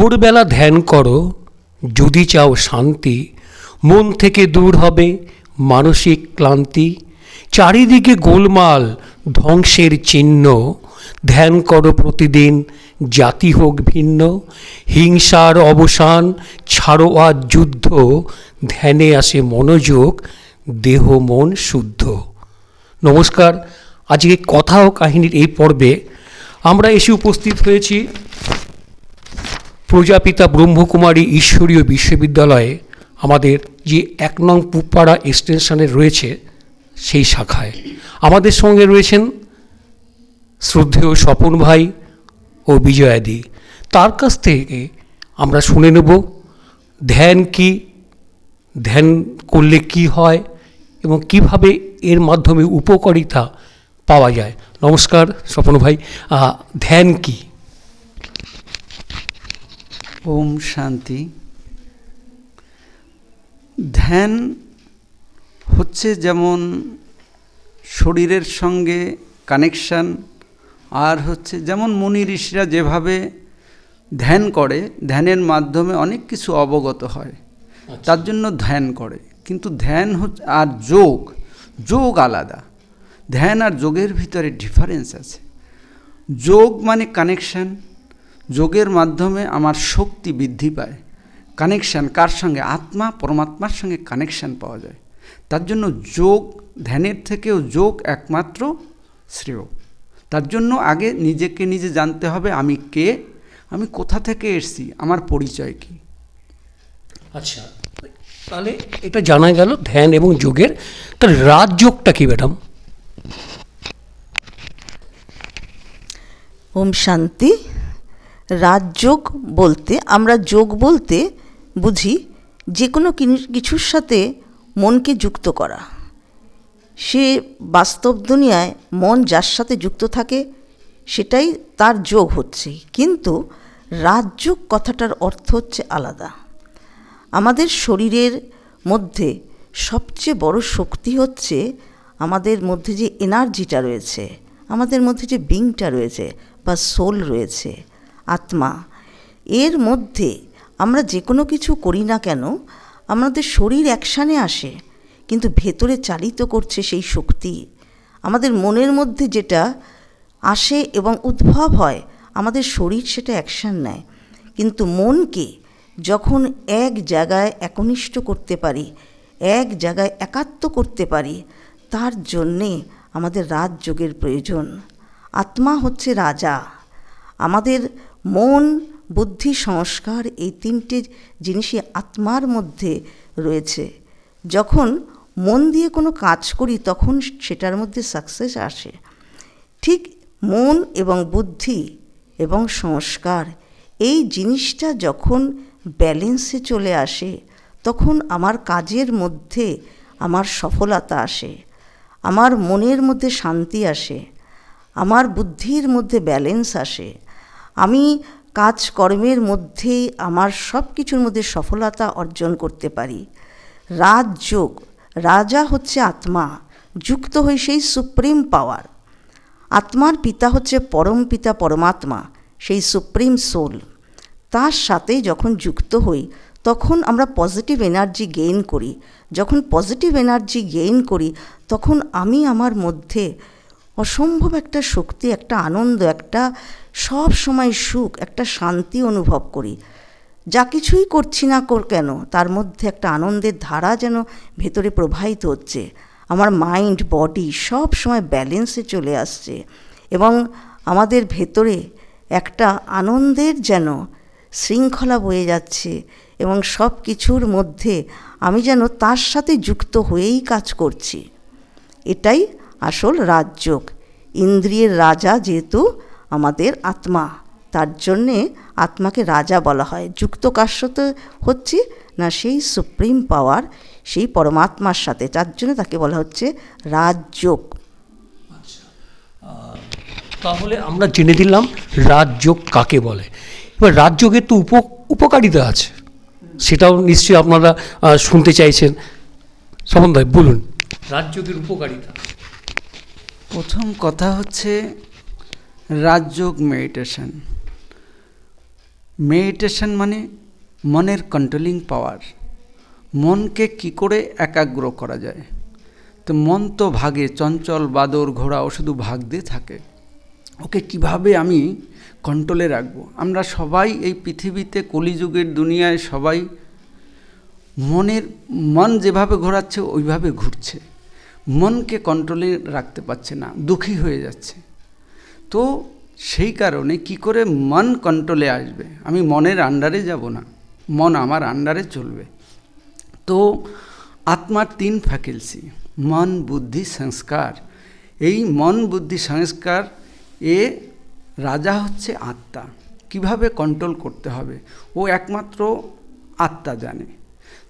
ভোরবেলা ধ্যান করো, যদি চাও শান্তি, মন থেকে দূর হবে মানসিক ক্লান্তি, চারিদিকে গোলমাল, ধ্বংসের চিহ্ন, ধ্যান করো প্রতিদিন, জাতি হোক ভিন্ন, হিংসার অবসান, ছাড়ো আজ যুদ্ধ, ধ্যানে আসে মনোযোগ, দেহ মন শুদ্ধ। নমস্কার, আজকে কথা ও কাহিনীর এই পর্বে আমরা এসে উপস্থিত হয়েছি প্রজাপিতা ব্রহ্মকুমারী ঈশ্বরীয় বিশ্ববিদ্যালয়ে আমাদের যে এক নং পুপাড়া এক্সটেনশনে রয়েছে সেই শাখায়। আমাদের সঙ্গে রয়েছেন শ্রদ্ধেয় স্বপন ভাই ও বিজয়াদি। তার কাছ থেকে আমরা শুনে নেব, ধ্যান কি, ধ্যান করলে কি হয় এবং কীভাবে এর মাধ্যমে উপকারিতা পাওয়া যায়। নমস্কার স্বপন ভাই ধ্যান কি? ওম শান্তি। ধ্যান হচ্ছে যেমন শরীরের সঙ্গে কানেকশান আর হচ্ছে যেমন মুনি ঋষিরা যেভাবে ধ্যান করে ধ্যানের মাধ্যমে অনেক কিছু অবগত হয় তার জন্য ধ্যান করে। কিন্তু ধ্যান হচ্ছে আর যোগ যোগ আলাদা। ধ্যান আর যোগের ভিতরে ডিফারেন্স আছে। যোগ মানে কানেকশান যোগের মাধ্যমে আমার শক্তি বৃদ্ধি পায়। কানেকশান কার সঙ্গে? আত্মা পরমাত্মার সঙ্গে কানেকশান পাওয়া যায়। তার জন্য যোগ ধ্যানের থেকেও যোগ একমাত্র শ্রেয়। তার জন্য আগে নিজেকে নিজে জানতে হবে আমি কে? আমি কোথা থেকে এসেছি? আমার পরিচয় কী? আচ্ছা তাহলে এটা জানা গেল ধ্যান এবং যোগের। তার রাজযোগটা কি ম্যাডাম? ওম শান্তি। রাজযোগ বলতে, আমরা যোগ বলতে বুঝি যে কোনো কিছুর সাথে মনকে যুক্ত করা। সে বাস্তব দুনিয়ায় মন যার সাথে যুক্ত থাকে, সেটাই তার যোগ হচ্ছে। কিন্তু রাজযোগ কথাটার অর্থ হচ্ছে আলাদা। আমাদের শরীরের মধ্যে সবচেয়ে বড় শক্তি হচ্ছে আমাদের মধ্যে যে এনার্জিটা রয়েছে, আমাদের মধ্যে যে বিংটা রয়েছে বা সোল রয়েছে। আত্মা। এর মধ্যে আমরা যে কোনো কিছু করি না কেন, আমাদের শরীর অ্যাকশানে আসে, কিন্তু ভেতরে চালিত করছে সেই শক্তি। আমাদের মনের মধ্যে যেটা আসে এবং উদ্ভব হয়, আমাদের শরীর সেটা অ্যাকশান নেয়। কিন্তু মনকে যখন এক জায়গায় একনিষ্ঠ করতে পারি, এক জায়গায় একাত্ম করতে পারি, তার জন্যে আমাদের রাজযোগের প্রয়োজন। আত্মা হচ্ছে রাজা। আমাদের মন, বুদ্ধি, সংস্কার এই তিনটি জিনিসই আত্মার মধ্যে রয়েছে। যখন মন দিয়ে কোনো কাজ করি, তখন সেটার মধ্যে সাকসেস আসে। ঠিক মন এবং বুদ্ধি এবং সংস্কার এই জিনিসটা যখন ব্যালেন্সে চলে আসে, তখন আমার কাজের মধ্যে আমার সফলতা আসে, আমার মনের মধ্যে শান্তি আসে, আমার বুদ্ধির মধ্যে ব্যালেন্স আসে আমি কাজকর্মের মধ্যেই আমার সব কিছুর মধ্যে সফলতা অর্জন করতে পারি। রাজযোগ, রাজা হচ্ছে আত্মা, যুক্ত হই সেই সুপ্রিম পাওয়ার। আত্মার পিতা হচ্ছে পরম পিতা পরমাত্মা, সেই সুপ্রিম সোল। তার সাথে যখন যুক্ত হই, তখন আমরা পজিটিভ এনার্জি গেইন করি। যখন পজিটিভ এনার্জি গেইন করি, তখন আমি আমার মধ্যে অসম্ভব একটা শক্তি, একটা আনন্দ, একটা সব সময় সুখ, একটা শান্তি অনুভব করি। যা কিছুই করছি না কর কেন, তার মধ্যে একটা আনন্দের ধারা যেন ভেতরে প্রবাহিত হচ্ছে। আমার মাইন্ড বডি সব সময় ব্যালেন্সে চলে আসছে এবং আমাদের ভেতরে একটা আনন্দের যেন শৃঙ্খলা বয়ে যাচ্ছে এবং সব কিছুর মধ্যে আমি যেন তার সাথে যুক্ত হয়েই কাজ করছি। এটাই আসল রাজযোগ। ইন্দ্রিয়ের রাজা যেহেতু আমাদের আত্মা তার জন্যে আত্মাকে রাজা বলা হয়। যুক্ত কার সাথে হচ্ছে না সেই সুপ্রিম পাওয়ার সেই পরমাত্মার সাথে তার জন্য তাকে বলা হচ্ছে রাজযোগ। তাহলে আমরা জেনে দিলাম রাজযোগ কাকে বলে। এবার রাজযোগের তো উপ উপকারিতা আছে সেটাও নিশ্চয়ই আপনারা শুনতে চাইছেন। সমন বলুন। রাজযোগের উপকারিতা। প্রথম কথা হচ্ছে রাজযোগ মেডিটেশন মেডিটেশন মানে মনের কন্ট্রোলিং পাওয়ার মনকে কি করে একাগ্র করা যায়? তো মন তো ভাগে, চঞ্চল, বাদর, ঘোড়া, ও শুধু ভাগতে থাকে। ওকে কীভাবে আমি কন্ট্রোলে রাখব? আমরা সবাই এই পৃথিবীতে, কলিযুগের দুনিয়ায় সবাই মনের, মন যেভাবে ঘোরাচ্ছে, ওইভাবে ঘুরছে। মনকে কন্ট্রোলে রাখতে পারছে না, দুঃখী হয়ে যাচ্ছে। তো সেই কারণে কি করে মন কন্ট্রোলে আসবে? আমি মনের আন্ডারে যাব না, মন আমার আন্ডারে চলবে। তো আত্মার তিন ফ্যাকেলসি মন, বুদ্ধি, সংস্কার। এই মন, বুদ্ধি, সংস্কার এ রাজা হচ্ছে আত্মা। কীভাবে কন্ট্রোল করতে হবে? ও একমাত্র আত্মা জানে।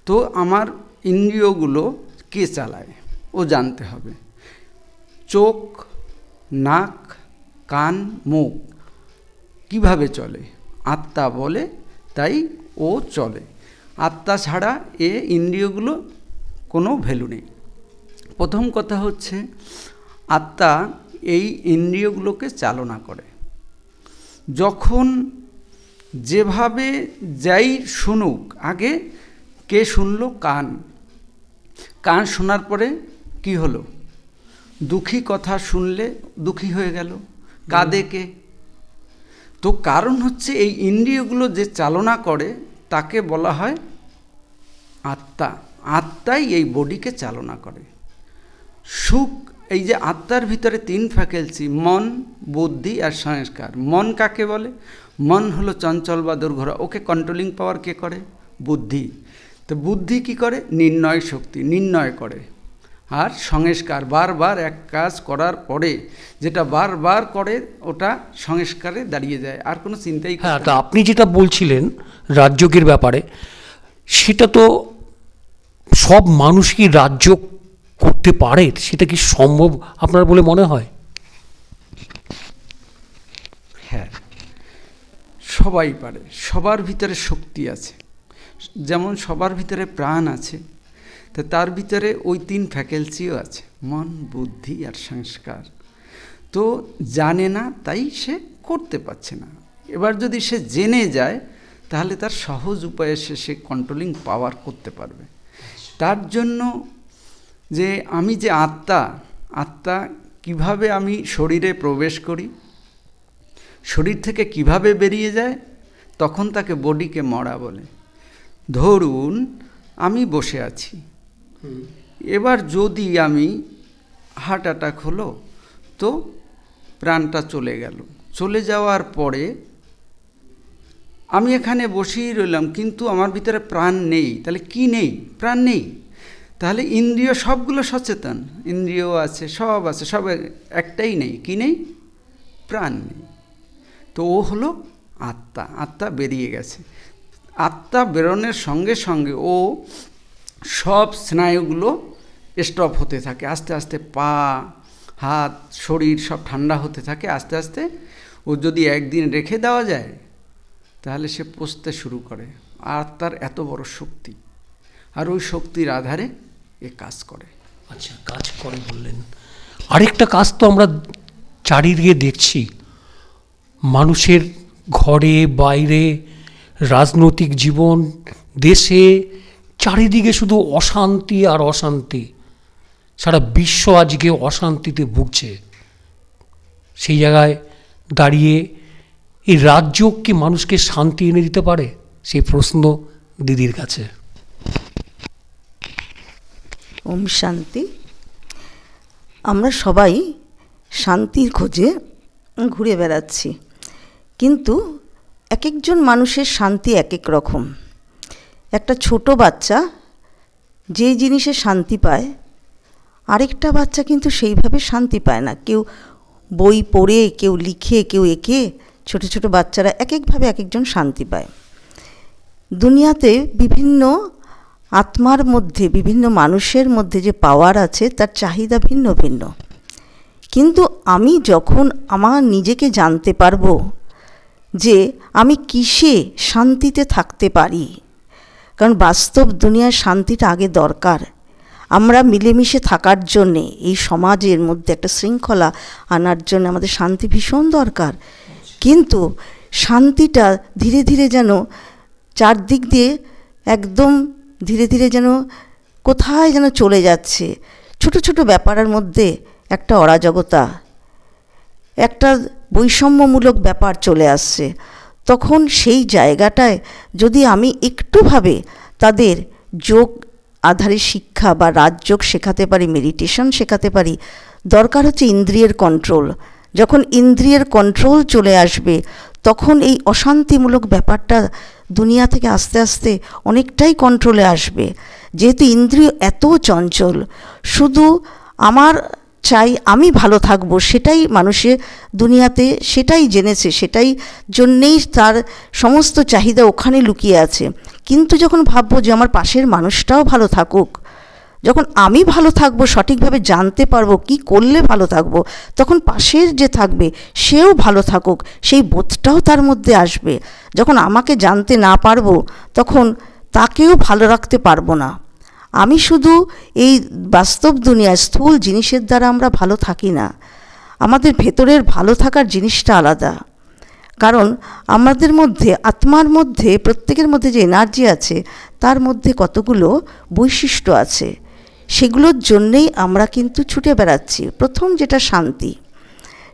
তো আমার ইন্দ্রিয়গুলো কে চালায়? ও জানতে হবে। চোখ, নাক, কান, মুখ কীভাবে চলে? আত্মা বলে, তাই ও চলে। আত্মা ছাড়া এ ইন্দ্রিয়গুলো কোনো ভ্যালু নেই। প্রথম কথা হচ্ছে, আত্মা এই ইন্দ্রিয়গুলোকে চালনা করে। যখন যেভাবে যাই শুনুক, আগে কে শুনল? কান। কান শোনার পরে কি হলো? দুঃখী কথা শুনলে দুঃখী হয়ে গেল। কাঁদে কে? তো কারণ হচ্ছে এই ইন্দ্রিয়গুলো যে চালনা করে তাকে বলা হয় আত্মা। আত্মাই এই বডিকে চালনা করে। সুখ এই যে আত্মার ভিতরে তিন ফ্যাকেলসি মন বুদ্ধি আর সংস্কার। মন কাকে বলে? মন হলো চঞ্চল বা দুর্ঘরা। ওকে কন্ট্রোলিং পাওয়ার কে করে? বুদ্ধি। তো বুদ্ধি কি করে? নির্ণয় শক্তি। নির্ণয় করে। আর সংস্কার বারবার এক কাজ করার পরে যেটা বারবার করে ওটা সংস্কারে দাঁড়িয়ে যায় আর কোনো চিন্তাই হ্যাঁ তা আপনি যেটা বলছিলেন রাজযোগের ব্যাপারে সেটা তো সব মানুষ কি রাজ্য করতে পারে? সেটা কি সম্ভব আপনার বলে মনে হয়? হ্যাঁ সবাই পারে সবার ভিতরে শক্তি আছে। যেমন সবার ভিতরে প্রাণ আছে তো তার ভিতরে ওই তিন ফ্যাকেলসিও আছে। মন, বুদ্ধি আর সংস্কার। তো জানে না, তাই সে করতে পারছে না। এবার যদি সে জেনে যায়, তাহলে তার সহজ উপায়ে সে সে কন্ট্রোলিং পাওয়ার করতে পারবে। তার জন্য যে আমি যে আত্মা আত্মা কীভাবে আমি শরীরে প্রবেশ করি, শরীর থেকে কীভাবে বেরিয়ে যায়, তখন তাকে বডিকে মরা বলে। ধরুন, আমি বসে আছি। এবার যদি আমি হার্ট অ্যাটাক হলো, তো প্রাণটা চলে গেল। চলে যাওয়ার পরে আমি এখানে বসেই রইলাম, কিন্তু আমার ভিতরে প্রাণ নেই। তাহলে কি নেই? প্রাণ নেই। তাহলে ইন্দ্রিয় সবগুলো সচেতন। ইন্দ্রিয় আছে, সব আছে, সব একটাই নেই। কি নেই? প্রাণ নেই। তো ও হলো আত্মা। আত্মা বেরিয়ে গেছে। আত্মা বেরোনোর সঙ্গে সঙ্গে ও সব স্নায়ুগুলো স্টপ হতে থাকে, আস্তে আস্তে পা, হাত, শরীর সব ঠান্ডা হতে থাকে, আস্তে আস্তে। ও যদি একদিন রেখে দেওয়া যায়, তাহলে সে পচতে শুরু করে। আর তার এত বড় শক্তি। আর ওই শক্তির আধারে এ কাজ করে। আচ্ছা কাজ করে বললেন। আরেকটা কাজ তো আমরা চারিদিকে দেখছি। মানুষের ঘরে, বাইরে, রাজনৈতিক জীবন, দেশে চারিদিকে শুধু অশান্তি আর অশান্তি। সারা বিশ্ব আজকে অশান্তিতে ভুগছে। সেই জায়গায় দাঁড়িয়ে এই রাজ্য কি মানুষকে শান্তি এনে দিতে পারে? সেই প্রশ্ন দিদির কাছে। ওম শান্তি। আমরা সবাই শান্তির খোঁজে ঘুরে বেড়াচ্ছি। কিন্তু এক একজন মানুষের শান্তি এক এক রকম। একটা ছোট বাচ্চা যে জিনিসে শান্তি পায়, আরেকটা বাচ্চা কিন্তু সেইভাবে শান্তি পায় না। কেউ বই পড়ে, কেউ লিখে, কেউ এঁকে, ছোট ছোট বাচ্চারা এক একভাবে এক একজন শান্তি পায়। দুনিয়াতে বিভিন্ন আত্মার মধ্যে, বিভিন্ন মানুষের মধ্যে যে পাওয়ার আছে, তার চাহিদা ভিন্ন ভিন্ন। কিন্তু আমি যখন আমার নিজেকে জানতে পারব যে আমি কিসে শান্তিতে থাকতে পারি কারণ বাস্তব দুনিয়ার শান্তিটা আগে দরকার। আমরা মিলেমিশে থাকার জন্যে, এই সমাজের মধ্যে একটা শৃঙ্খলা আনার জন্য আমাদের শান্তি ভীষণ দরকার। কিন্তু শান্তিটা ধীরে ধীরে যেন চারদিক দিয়ে একদম ধীরে ধীরে যেন কোথায় যেন চলে যাচ্ছে। ছোট ছোট ব্যাপারের মধ্যে একটা অরাজকতা, একটা বৈষম্যমূলক ব্যাপার চলে আসছে। তখন সেই জায়গাটায় যদি আমি একটুভাবে তাদের যোগ আধারে শিক্ষা বা রাজযোগ শেখাতে পারি মেডিটেশন শেখাতে পারি, দরকার হচ্ছে ইন্দ্রিয়ের কন্ট্রোল যখন ইন্দ্রিয়ের কন্ট্রোল চলে আসবে, তখন এই অশান্তিমূলক ব্যাপারটা দুনিয়া থেকে আস্তে আস্তে অনেকটাই কন্ট্রোলে আসবে। যেহেতু ইন্দ্রিয় এত চঞ্চল, শুধু আমার চাই আমি ভালো থাকব, সেটাই মানুষের দুনিয়াতে সেটাই জেনেছে, সেটাই জন্যেই তার সমস্ত চাহিদা ওখানে লুকিয়ে আছে। কিন্তু যখন ভাববো যে আমার পাশের মানুষটাও ভালো থাকুক, যখন আমি ভালো থাকব, সঠিকভাবে জানতে পারব কি করলে ভালো থাকব, তখন পাশের যে থাকবে, সেও ভালো থাকুক, সেই বোধটাও তার মধ্যে আসবে। যখন আমাকে জানতে না পারব, তখন তাকেও ভালো রাখতে পারব না। আমি শুধু এই বাস্তব দুনিয়ায় স্থূল জিনিসের দ্বারা আমরা ভালো থাকি না। আমাদের ভেতরের ভালো থাকার জিনিসটা আলাদা। কারণ আমাদের মধ্যে, আত্মার মধ্যে, প্রত্যেকের মধ্যে যে এনার্জি আছে, তার মধ্যে কতগুলো বৈশিষ্ট্য আছে। সেগুলোর জন্যেই আমরা কিন্তু ছুটে বেড়াচ্ছি। প্রথম যেটা শান্তি।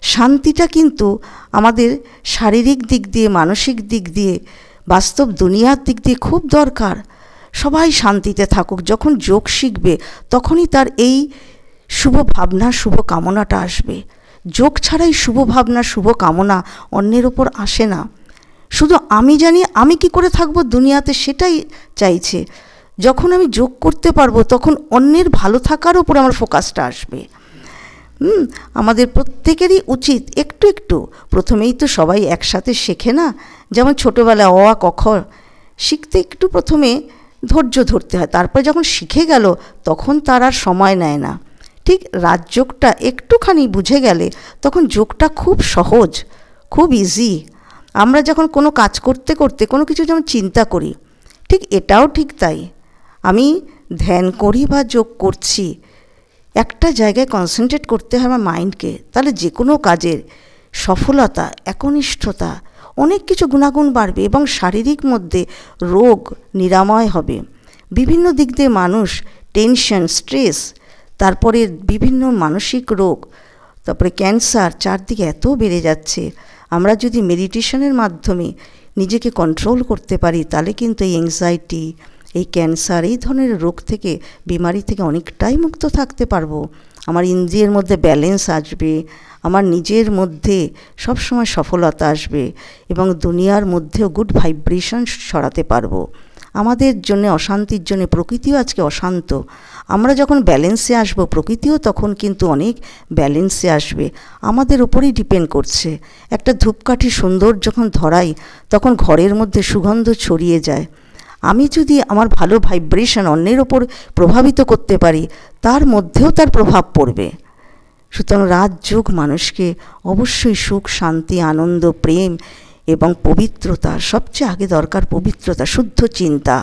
শান্তিটা কিন্তু আমাদের শারীরিক দিক দিয়ে, মানসিক দিক দিয়ে, বাস্তব দুনিয়ার দিক দিয়ে খুব দরকার। সবাই শান্তিতে থাকুক, যখন যোগ শিখবে, তখনই তার এই শুভ ভাবনা, শুভ কামনাটা আসবে। যোগ ছাড়াই শুভ ভাবনা, শুভ কামনা অন্যের ওপর আসে না। শুধু আমি জানি, আমি কি করে থাকব দুনিয়াতে সেটাই চাইছে। যখন আমি যোগ করতে পারব, তখন অন্যের ভালো থাকার ওপর আমার ফোকাসটা আসবে। হুম, আমাদের প্রত্যেকেরই উচিত একটু একটু। প্রথমেই তো সবাই একসাথে শেখে না? যেমন ছোটোবেলায় অ আ ক, খ শিখতে একটু প্রথমে ধৈর্য ধরতে হয়। তারপরে যখন শিখে গেল, তখন তার আর সময় নেয় না। ঠিক রাজযোগটা একটুখানি বুঝে গেলে, তখন যোগটা খুব সহজ, খুব ইজি আমরা যখন কোনো কাজ করতে করতে কোনো কিছু যেমন চিন্তা করি, ঠিক এটাও ঠিক তাই। আমি ধ্যান করি বা যোগ করছি, একটা জায়গায় কনসেন্ট্রেট করতে হয় আমার মাইন্ডকে তাহলে যে কোনো কাজের সফলতা, একনিষ্ঠতা অনেক কিছু গুণাগুণ বাড়বে এবং শারীরিক মধ্যে রোগ নিরাময় হবে। বিভিন্ন দিক দিয়ে মানুষ টেনশন স্ট্রেস তারপরে বিভিন্ন মানসিক রোগ, তারপরে ক্যান্সার চারদিকে এত বেড়ে যাচ্ছে। আমরা যদি মেডিটেশনের মাধ্যমে নিজেকে কন্ট্রোল করতে পারি, তাহলে কিন্তু এই অ্যাংজাইটি এই ক্যান্সার, এই ধরনের রোগ থেকে, বিমারি থেকে অনেকটাই মুক্ত থাকতে পারব। আমার ইন্দ্রিয়ের মধ্যে ব্যালেন্স আসবে, আমার নিজের মধ্যে সবসময় সফলতা আসবে এবং দুনিয়ার মধ্যেও গুড ভাইব্রেশন ছড়াতে পারব। আমাদের জন্য, অশান্তির জন্য প্রকৃতিও আজকে অশান্ত। আমরা যখন ব্যালেন্সে আসব, প্রকৃতিও তখন কিন্তু অনেক ব্যালেন্সে আসবে। আমাদের উপরেই ডিপেন্ড করছে। একটা ধূপকাঠি সুন্দর যখন ধরাই, তখন ঘরের মধ্যে সুগন্ধ ছড়িয়ে যায়। আমি যদি আমার ভালো ভাইব্রেশন অন্যের ওপর প্রভাবিত করতে পারি, তার মধ্যেও তার প্রভাব পড়বে। সুতরাং রাজযোগ মানুষকে অবশ্যই সুখ, শান্তি, আনন্দ, প্রেম এবং পবিত্রতা, সবচেয়ে আগে দরকার পবিত্রতা, শুদ্ধ চিন্তা।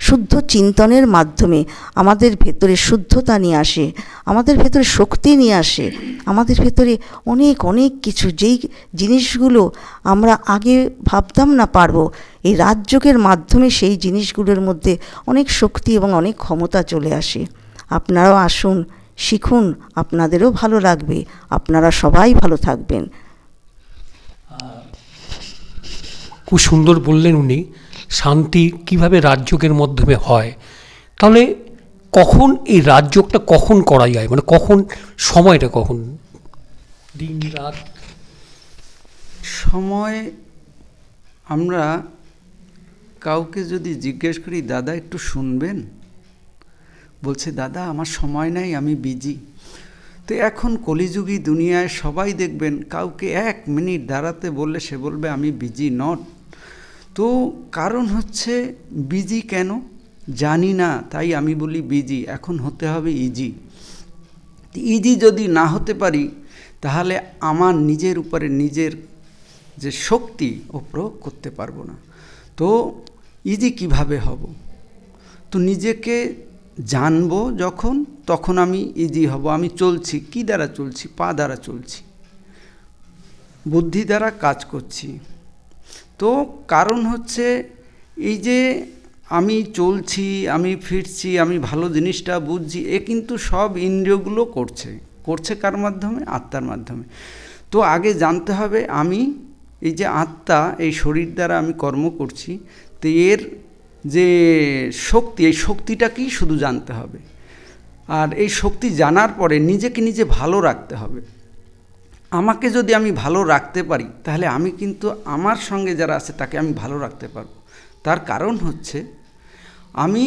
শুদ্ধ চিন্তনের মাধ্যমে আমাদের ভেতরে শুদ্ধতা নিয়ে আসে, আমাদের ভেতরে শক্তি নিয়ে আসে, আমাদের ভেতরে অনেক অনেক কিছু, যেই জিনিসগুলো আমরা আগে ভাবতাম না পারব, এই রাজযোগের মাধ্যমে সেই জিনিসগুলোর মধ্যে অনেক শক্তি এবং অনেক ক্ষমতা চলে আসে। আপনারাও আসুন, শিখুন, আপনাদেরও ভালো লাগবে, আপনারা সবাই ভালো থাকবেন। খুব সুন্দর বললেন উনি, শান্তি কীভাবে রাজযোগের মাধ্যমে হয়? তাহলে কখন এই রাজযোগটা কখন করা যায়? মানে কখন, সময়টা কখন? দিন, রাত? সময় আমরা কাউকে যদি জিজ্ঞেস করি, দাদা, একটু শুনবেন? বলছে, দাদা, আমার সময় নাই, আমি বিজি তো এখন কলিযুগী দুনিয়ায় সবাই দেখবেন, কাউকে এক মিনিট দাঁড়াতে বললে সে বলবে, আমি বিজি নট তো কারণ হচ্ছে বিজি কেন? জানি না, তাই আমি বলি বিজি, এখন হতে হবে ইজি। ইজি যদি না হতে পারি, তাহলে আমার নিজের উপরে নিজের যে শক্তি ও প্রয়োগ করতে পারব না। তো ইজি কীভাবে হব? তো নিজেকে জানব যখন, তখন আমি ইজি হব। আমি চলছি, কি দ্বারা চলছি? পা দ্বারা চলছি। বুদ্ধি দ্বারা কাজ করছি। তো কারণ হচ্ছে এই যে আমি চলছি, আমি ফিরছি, আমি ভালো জিনিসটা বুঝছি, এ কিন্তু সব ইন্দ্রিয়গুলো করছে। করছে কার মাধ্যমে? আত্মার মাধ্যমে। তো আগে জানতে হবে আমি, এই যে আত্মা, এই শরীর দ্বারা আমি কর্ম করছি, তো এর যে শক্তি, এই শক্তিটাকেই শুধু জানতে হবে। আর এই শক্তি জানার পরে নিজেকে নিজে ভালো রাখতে হবে। আমাকে যদি আমি ভালো রাখতে পারি, তাহলে আমি কিন্তু আমার সঙ্গে যারা আছে তাকে আমি ভালো রাখতে পারব। তার কারণ হচ্ছে, আমি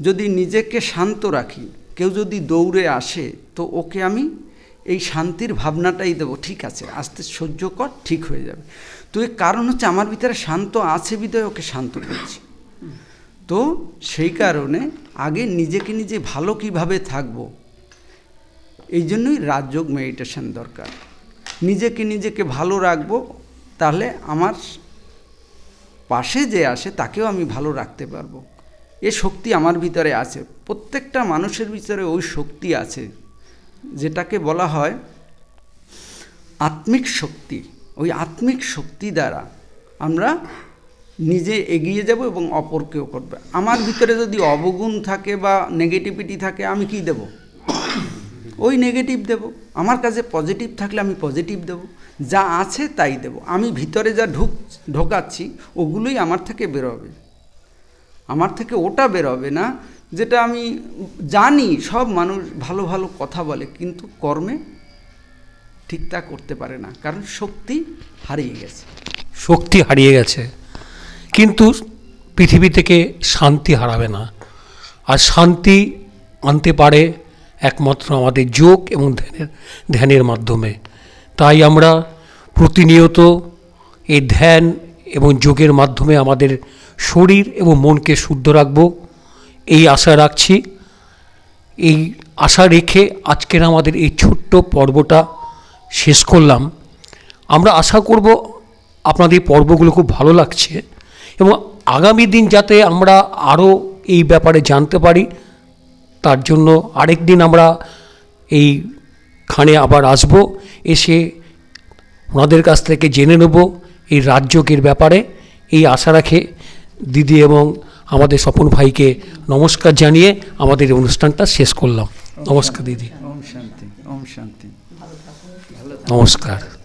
যদি নিজেকে শান্ত রাখি, কেউ যদি দৌড়ে আসে, তো ওকে আমি এই শান্তির ভাবনাটাই দেবো, ঠিক আছে, আস্তে সহ্য কর, ঠিক হয়ে যাবে। তো এর কারণ হচ্ছে আমার ভিতরে শান্ত আছে বিদয় ওকে শান্ত করছি। তো সেই কারণে আগে নিজেকে নিজে ভালো কীভাবে থাকব এই জন্যই রাজযোগ মেডিটেশন দরকার। নিজেকে নিজেকে ভালো রাখব, তাহলে আমার পাশে যে আসে তাকেও আমি ভালো রাখতে পারব। এ শক্তি আমার ভিতরে আছে। প্রত্যেকটা মানুষের ভিতরে ওই শক্তি আছে, যেটাকে বলা হয় আত্মিক শক্তি। ওই আত্মিক শক্তি দ্বারা আমরা নিজে এগিয়ে যাব এবং অপরকেও করবে। আমার ভিতরে যদি অবগুণ থাকে বা নেগেটিভিটি থাকে, আমি কি দেব? ওই নেগেটিভ দেব। আমার কাছে পজিটিভ থাকলে আমি পজিটিভ দেব। যা আছে তাই দেব। আমি ভিতরে যা ঢুক, ঢোকাচ্ছি, ওগুলোই আমার থেকে বেরোবে। আমার থেকে ওটা বেরোবে না, যেটা আমি জানি সব মানুষ ভালো ভালো কথা বলে, কিন্তু কর্মে ঠিক তা করতে পারে না। কারণ শক্তি হারিয়ে গেছে। শক্তি হারিয়ে গেছে। কিন্তু পৃথিবী থেকে শান্তি হারাবে না। আর শান্তি আনতে পারে একমাত্র আমাদের যোগ এবং ধ্যানের ধ্যানের মাধ্যমে। তাই আমরা প্রতিনিয়ত এই ধ্যান এবং যোগের মাধ্যমে আমাদের শরীর এবং মনকে শুদ্ধ রাখব। এই আশা রাখছি। এই আশা রেখে আজকের আমাদের এই ছোট্ট পর্বটা শেষ করলাম। আমরা আশা করব আপনাদের পর্বগুলো খুব ভালো লাগছে এবং আগামী দিন যাতে আমরা আরও এই ব্যাপারে জানতে পারি। তার জন্য আরেক দিন আমরা এই খানে আবার আসব এসে ওনাদের কাছ থেকে জেনে নেব এই রাজযোগের ব্যাপারে। এই আশা রাখে দিদি এবং আমাদের স্বপন ভাইকে নমস্কার জানিয়ে আমাদের এই অনুষ্ঠানটা শেষ করলাম। নমস্কার দিদি। ওম শান্তি ওম শান্তি। নমস্কার।